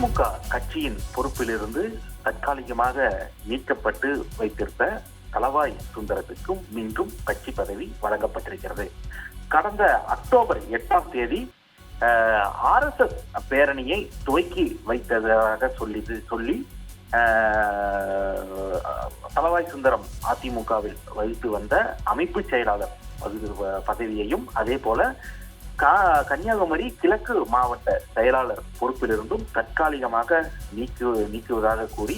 திமுக கட்சியின் பொறுப்பிலிருந்து தற்காலிகமாக நீக்கப்பட்டு வைத்திருந்த தலவாய் சுந்தரத்துக்கும் மீண்டும் கட்சி பதவி வழங்கப்பட்டிருக்கிறது. கடந்த அக்டோபர் எட்டாம் தேதி ஆர் எஸ் எஸ் பேரணியை துவக்கி வைத்ததாக சொல்லி சொல்லி தலவாய் சுந்தரம் அதிமுகவில் வைத்து வந்த அமைப்பு செயலாளர் பதவியையும் அதே போல கா- கன்னியாகுமரி கிழக்கு மாவட்ட செயலாளர் பொறுப்பிலிருந்தும் தற்காலிகமாக நீக்கு நீக்குவதாக கூறி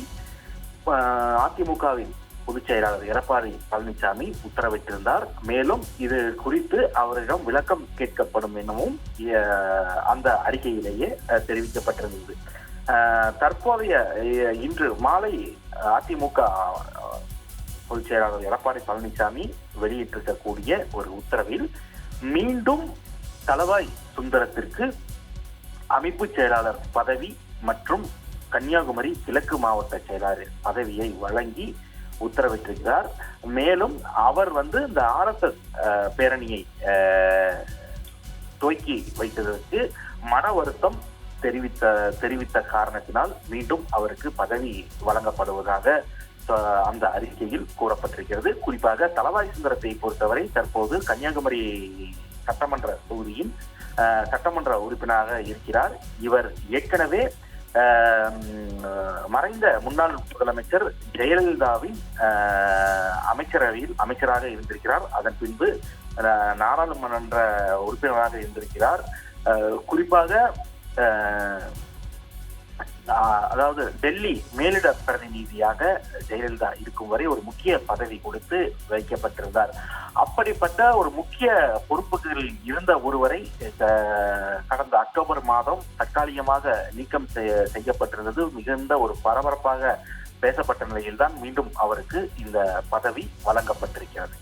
அதிமுகவின் பொதுச் செயலாளர் எடப்பாடி பழனிசாமி உத்தரவிட்டிருந்தார். மேலும் இது குறித்து அவரிடம் விளக்கம் கேட்கப்படும் எனவும் அந்த அறிக்கையிலேயே தெரிவிக்கப்பட்டிருந்தது. தற்போதைய இன்று மாலை அதிமுக பொதுச் செயலாளர் எடப்பாடி பழனிசாமி வெளியிட்டிருக்கக்கூடிய ஒரு உத்தரவில் மீண்டும் தலவாய் சுந்தரத்திற்கு அமைப்பு செயலாளர் பதவி மற்றும் கன்னியாகுமரி கிழக்கு மாவட்ட செயலாளர் பதவியை வழங்கி உத்தரவிட்டிருக்கிறார். மேலும் அவர் வந்து இந்த ஆர்எஸ்எஸ் பேரணியை துவக்கி வைத்ததற்கு மன வருத்தம் தெரிவித்த தெரிவித்த காரணத்தினால் மீண்டும் அவருக்கு பதவி வழங்கப்படுவதாக அந்த அறிக்கையில் கூறப்பட்டிருக்கிறது. குறிப்பாக தலவாய் சுந்தரத்தை பொறுத்தவரை தற்போது கன்னியாகுமரி சட்டமன்ற தொகுதியின் சட்டமன்ற உறுப்பினராக இருக்கிறார். இவர் ஏற்கனவே மறைந்த முன்னாள் முதலமைச்சர் ஜெயலலிதாவின் அமைச்சரவையில் அமைச்சராக இருந்திருக்கிறார். அதன் பின்பு நாடாளுமன்ற உறுப்பினராக இருந்திருக்கிறார். குறிப்பாக அதாவது டெல்லி மேலிட பிரதிநிதியாக ஜெயலலிதா இருக்கும் வரை ஒரு முக்கிய பதவி கொடுத்து வைக்கப்பட்டிருந்தார். அப்படிப்பட்ட ஒரு முக்கிய பொறுப்புகளில் இருந்த ஒருவரை கடந்த அக்டோபர் மாதம் தற்காலிகமாக நீக்கம் செய்யப்பட்டிருந்தது. மிகுந்த ஒரு பரபரப்பாக பேசப்பட்ட நிலையில்தான் மீண்டும் அவருக்கு இந்த பதவி வழங்கப்பட்டிருக்கிறது.